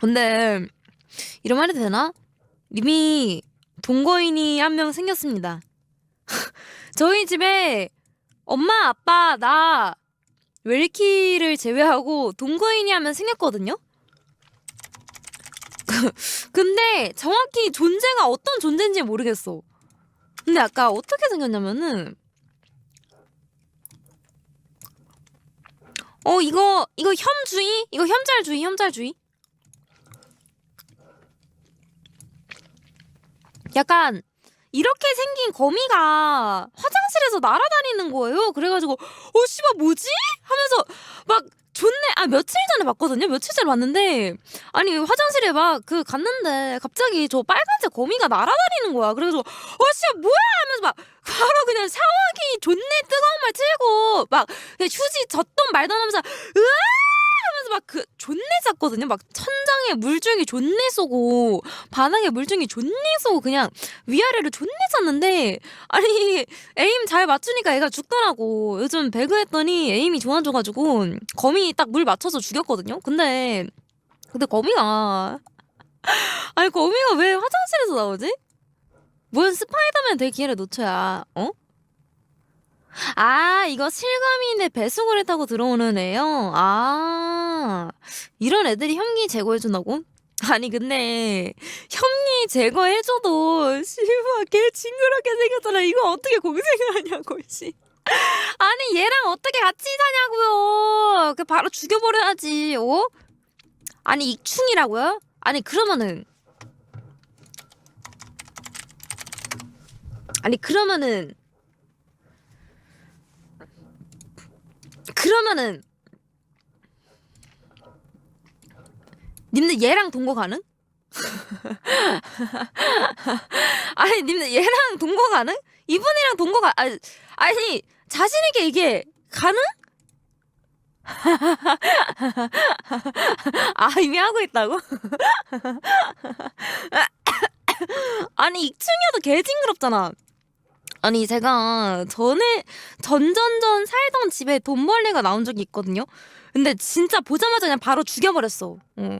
근데 이런 말이 되나? 이미 동거인이 한 명 생겼습니다. 저희 집에 엄마, 아빠, 나 웰키를 제외하고 동거인이 하면 생겼거든요. 근데 정확히 존재가 어떤 존재인지 모르겠어. 근데 아까 어떻게 생겼냐면은 어 이거 이거 혐주의? 이거 혐잘주의 혐잘주의? 약간 이렇게 생긴 거미가 화장실에서 날아다니는 거예요. 그래가지고 어 씨발 뭐지? 하면서 막 좋네. 아 며칠 전에 봤거든요. 며칠 전에 봤는데 아니 화장실에 막 그 갔는데 갑자기 저 빨간색 거미가 날아다니는 거야. 그래가지고 어 씨발 뭐야? 하면서 막 바로 그냥 샤워기 존내 뜨거운 물 틀고 막 휴지 젖던 말던 하면서 으아 막 그 존내 쌌거든요. 막 천장에 물줄기 존내 쏘고 바닥에 물줄기 존내 쏘고 그냥 위아래로 존내 쌌는데 아니 에임 잘 맞추니까 애가 죽더라고. 요즘 배그 했더니 에임이 좋아져가지고 거미 딱 물 맞춰서 죽였거든요. 근데 근데 거미가 아니 거미가 왜 화장실에서 나오지? 뭔 스파이더맨 될 기회를 놓쳐야 어? 아 이거 실감인데 배송을 했다고 들어오는 애요? 아 이런 애들이 혐기 제거해 준다고? 아니 근데 혐기 제거해 줘도 씨발 걔 징그럽게 생겼잖아 이거 어떻게 공생을 하냐고 씨 아니 얘랑 어떻게 같이 사냐고요 그 바로 죽여버려야지 어? 아니 익충이라고요? 아니 그러면은 아니 그러면은 그러면은 님들 얘랑 동거 가능? 아니 님들 얘랑 동거 가능? 이분이랑 동거 가 아니, 아니 자신 있게 이게 가능? 아 이미 하고 있다고? 아니 익충이어도 개 징그럽잖아. 아니 제가 전에 전전전 살던 집에 돈벌레가 나온 적이 있거든요. 근데 진짜 보자마자 그냥 바로 죽여버렸어. 어.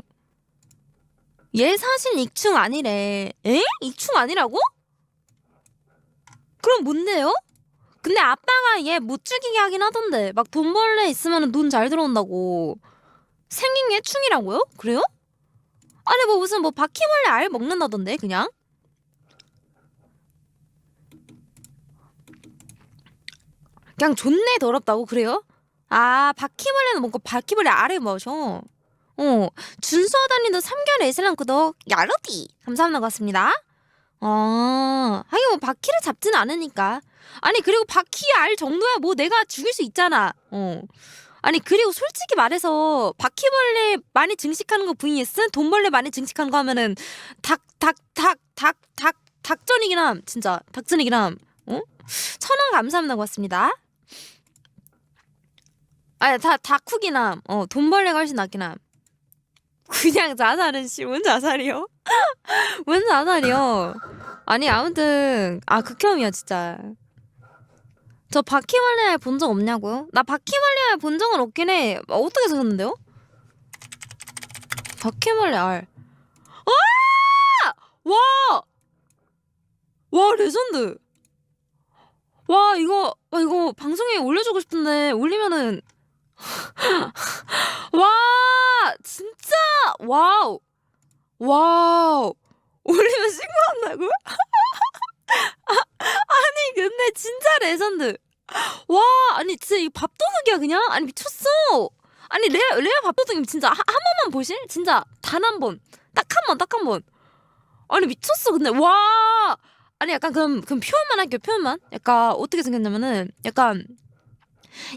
얘 사실 익충 아니래. 에? 익충 아니라고? 그럼 뭔데요? 근데 아빠가 얘 못 죽이게 하긴 하던데 막 돈벌레 있으면 돈잘 들어온다고 생긴 게 충이라고요? 그래요? 아니 뭐 무슨 뭐 바퀴벌레 알 먹는다던데 그냥 그냥 존내 더럽다고 그래요? 아 바퀴벌레는 먹고 바퀴벌레 알을 마셔 어 준수하 다니는 3개월 에슬람 구독 야르디 감사합니다. 고맙습니다. 어 하긴 뭐 바퀴를 잡지는 않으니까. 아니 그리고 바퀴 알 정도야 뭐 내가 죽일 수 있잖아. 어. 아니 그리고 솔직히 말해서 바퀴벌레 많이 증식하는 거 vs 돈벌레 많이 증식하는 거 하면은 닭 닭 닭 닭 닭 닭전이긴 함. 진짜 닭전이긴 함. 어? 천원 감사합니다. 고맙습니다 아니 다 닭후긴 함어 돈벌레가 훨씬 낫긴 함 그냥 자살은 씨뭔 자살이요? 뭔 자살이요? 아니 아무튼 아 극혐이야 진짜 저 바퀴벌레 본 적 없냐고요? 나 바퀴벌레 본 적은 없긴 해 어떻게 생겼는데요? 바퀴벌레 알 와! 와! 와 레전드 와 이거 와 이거 방송에 올려주고 싶은데 올리면은 와 진짜 와우. 와우. 올리면 신고한다고? 아니 근데 진짜 레전드. 와 아니 진짜 이 밥도둑이야 그냥? 아니 미쳤어. 아니 레아 레아 밥도둑님 진짜 한, 한 번만 보실? 진짜 단 한 번. 딱 한 번 딱 한 번. 아니 미쳤어 근데. 와. 아니 약간 그럼 그럼 표현만 할게요 표현만. 약간 어떻게 생겼냐면은 약간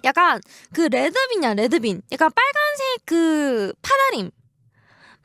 약간 그 레드빈이야 레드빈. 약간 빨간색 그 파다림